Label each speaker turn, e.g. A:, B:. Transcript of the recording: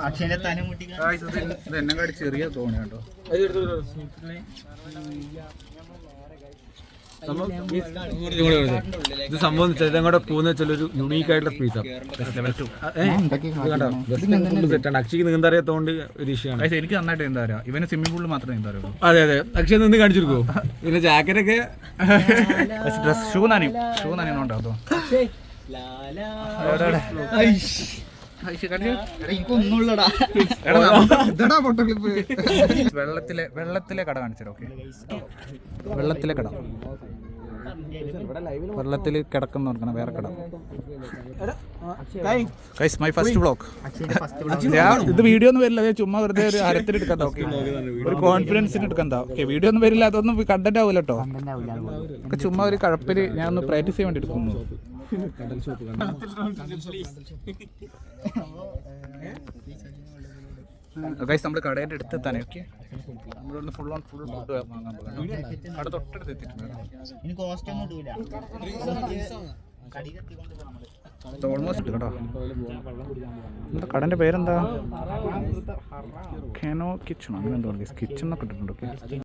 A: അക്ഷയന്റെ തല മുട്ടി
B: എന്നെ കാട്ടി ചെറിയ തോണി കേട്ടോ
C: ഇത് സംഭവം ചെറുതങ്ങോട്ട് പോകുന്ന വെച്ചാൽ ഒരു യുണീക്ക് ആയിട്ടുള്ള പീസാണ്
B: ലെവൽ ടു
C: സെറ്റാണ് അക്ഷയ്ക്ക് നീന്താ അറിയാത്തോണ്ട് ഒരു ഇഷ്യാണ്
B: എനിക്ക് നന്നായിട്ട് എന്താ പറയാ ഇവന് സ്വിമ്മിംഗ് പൂളിൽ മാത്രമേ എന്താ അറിയുള്ളൂ
C: അതെ അതെ. അക്ഷയ നിന്ന് കാണിച്ചിരിക്കോ പിന്നെ ജാക്കറ്റ് ഒക്കെ
B: ഡ്രസ് ഷൂ നനയും. ഷൂ നനയുന്നുണ്ടോ അതോ? വെള്ളത്തിലെ വെള്ളത്തിലെ കട കാണിച്ചു ഓക്കെ? വെള്ളത്തിലെ കട. വെള്ളത്തിൽ കിടക്കുന്ന നോക്കണം വേറെ കിടക്കും മൈ ഫസ്റ്റ്
A: ബ്ലോഗ്
B: ഞാൻ ഇത് വീഡിയോ ഒന്നും വരില്ല ഞാൻ ചുമ്മാ വെറുതെ ഒരു അരത്തിൽ എടുക്കാൻ ഓക്കെ ഒരു കോൺഫിഡൻസിന് എടുക്കാൻ ഓക്കെ വീഡിയോ ഒന്നും വരില്ല അതൊന്നും കണ്ടന്റ് ആവില്ല കേട്ടോ ചുമ്മാ ഒരു കഴപ്പിൽ ഞാൻ ഒന്ന് പ്രാക്ടീസ് ചെയ്യാൻ വേണ്ടി എടുക്കുന്നു. ഗൈസ് നമ്മൾ കടയുടെ അടുത്ത് എത്താനേ ഓക്കെ നമ്മളൊന്ന് ഫുൾ ഓൺ ഫുൾ ഫുഡ് വാങ്ങാൻ പോകണം അവിടെ തൊട്ടടുത്ത് എത്തിയിട്ടുണ്ട്.
A: ഇനി കോസ്റ്റ് ഒന്നും ഇടൂല. കടി കത്തിക്കൊണ്ട് നമ്മൾ.
B: ഓൾമോസ്റ്റ് കേട്ടോ എന്താ കടന്റെ പേരെന്താ? കെനോ കിച്ചൺ അങ്ങനെ എന്തോ കിച്ചൺ എന്നൊക്കെ ഇട്ടിട്ടുണ്ട്. ഓക്കെ